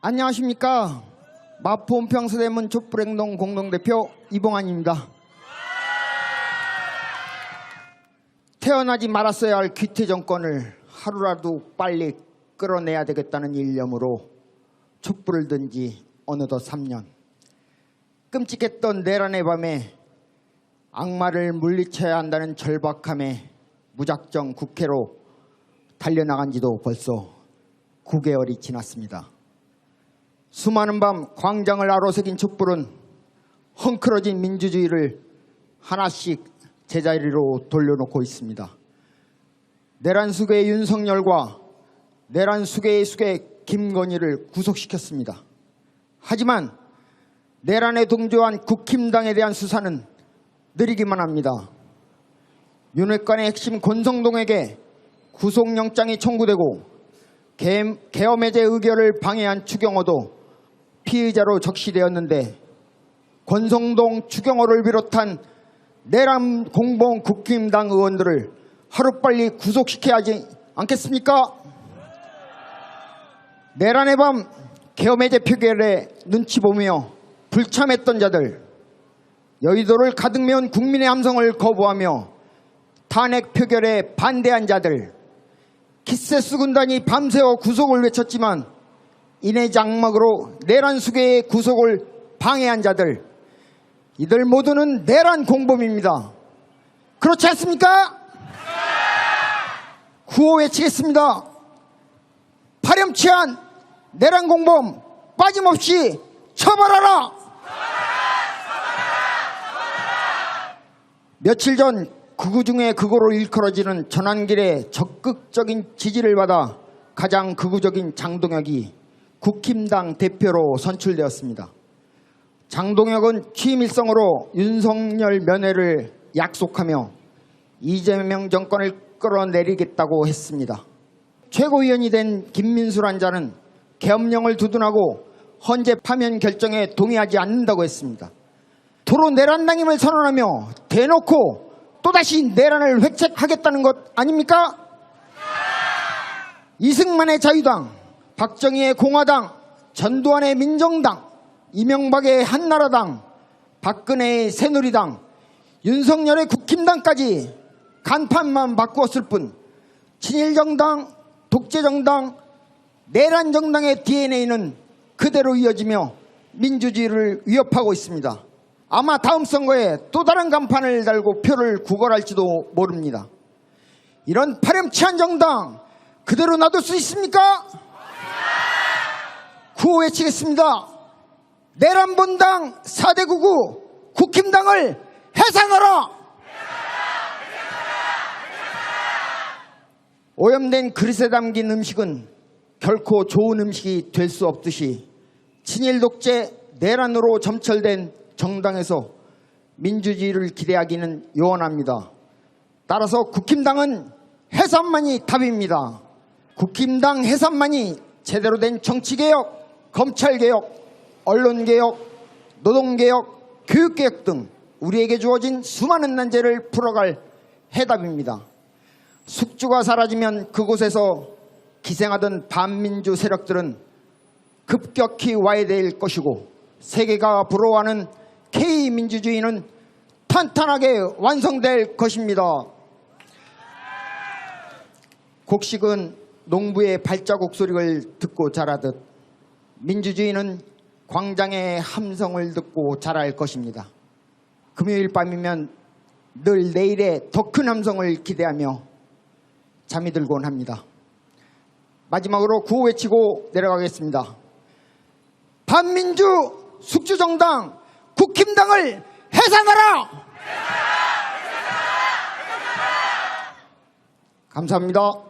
안녕하십니까? 마포 온평서대문 촛불행동 공동대표 이봉환입니다. 태어나지 말았어야 할 귀태 정권을 하루라도 빨리 끌어내야 되겠다는 일념으로 촛불을 든 지 어느덧 3년. 끔찍했던 내란의 밤에 악마를 물리쳐야 한다는 절박함에 무작정 국회로 달려나간 지도 벌써 9개월이 지났습니다. 수많은 밤 광장을 아로새긴 촛불은 헝클어진 민주주의를 하나씩 제자리로 돌려놓고 있습니다. 내란 수괴의 윤석열과 내란 수괴의 수괴 김건희를 구속시켰습니다. 하지만 내란에 동조한 국힘당에 대한 수사는 느리기만 합니다. 윤핵관의 핵심 권성동에게 구속영장이 청구되고 개- 계엄해제 의결을 방해한 추경호도 피의자로 적시되었는데 권성동 추경호를 비롯한 내란 공범 국힘당 의원들을 하루빨리 구속시켜야 하지 않겠습니까? 내란의 밤 계엄해제 표결에 눈치 보며 불참했던 자들 여의도를 가득 메운 국민의 함성을 거부하며 탄핵 표결에 반대한 자들 키세스 군단이 밤새워 구속을 외쳤지만 이내 장막으로 내란 수괴의 구속을 방해한 자들 이들 모두는 내란 공범입니다. 그렇지 않습니까? 구호 외치겠습니다. 파렴치한 내란 공범 빠짐없이 처벌하라! 며칠 전 극우 중에 극우로 일컬어지는 전환길의 적극적인 지지를 받아 가장 극우적인 장동혁이 국힘당 대표로 선출되었습니다. 장동혁은 취임 일성으로 윤석열 면회를 약속하며 이재명 정권을 끌어내리겠다고 했습니다. 최고위원이 된 김민수란 자는 계엄령을 두둔하고 헌재 파면 결정에 동의하지 않는다고 했습니다. 도로 내란당임을 선언하며 대놓고 또다시 내란을 획책하겠다는 것 아닙니까? 이승만의 자유당, 박정희의 공화당, 전두환의 민정당, 이명박의 한나라당, 박근혜의 새누리당, 윤석열의 국힘당까지 간판만 바꾸었을 뿐 친일정당, 독재정당, 내란정당의 DNA는 그대로 이어지며 민주주의를 위협하고 있습니다. 아마 다음 선거에 또 다른 간판을 달고 표를 구걸할지도 모릅니다. 이런 파렴치한 정당 그대로 놔둘 수 있습니까? 구호 외치겠습니다. 내란본당 4대99 국힘당을 해산하라! 오염된 그릇에 담긴 음식은 결코 좋은 음식이 될 수 없듯이 친일 독재 내란으로 점철된 정당에서 민주주의를 기대하기는 요원합니다. 따라서 국힘당은 해산만이 답입니다. 국힘당 해산만이 제대로 된 정치개혁, 검찰개혁, 언론개혁, 노동개혁, 교육개혁 등 우리에게 주어진 수많은 난제를 풀어갈 해답입니다. 숙주가 사라지면 그곳에서 기생하던 반민주 세력들은 급격히 와해될 것이고 세계가 부러워하는 K민주주의는 탄탄하게 완성될 것입니다. 곡식은 농부의 발자국 소리를 듣고 자라듯 민주주의는 광장의 함성을 듣고 자랄 것입니다. 금요일 밤이면 늘 내일의 더 큰 함성을 기대하며 잠이 들곤 합니다. 마지막으로 구호 외치고 내려가겠습니다. 반민주 숙주정당 국힘당을 해산하라! 감사합니다.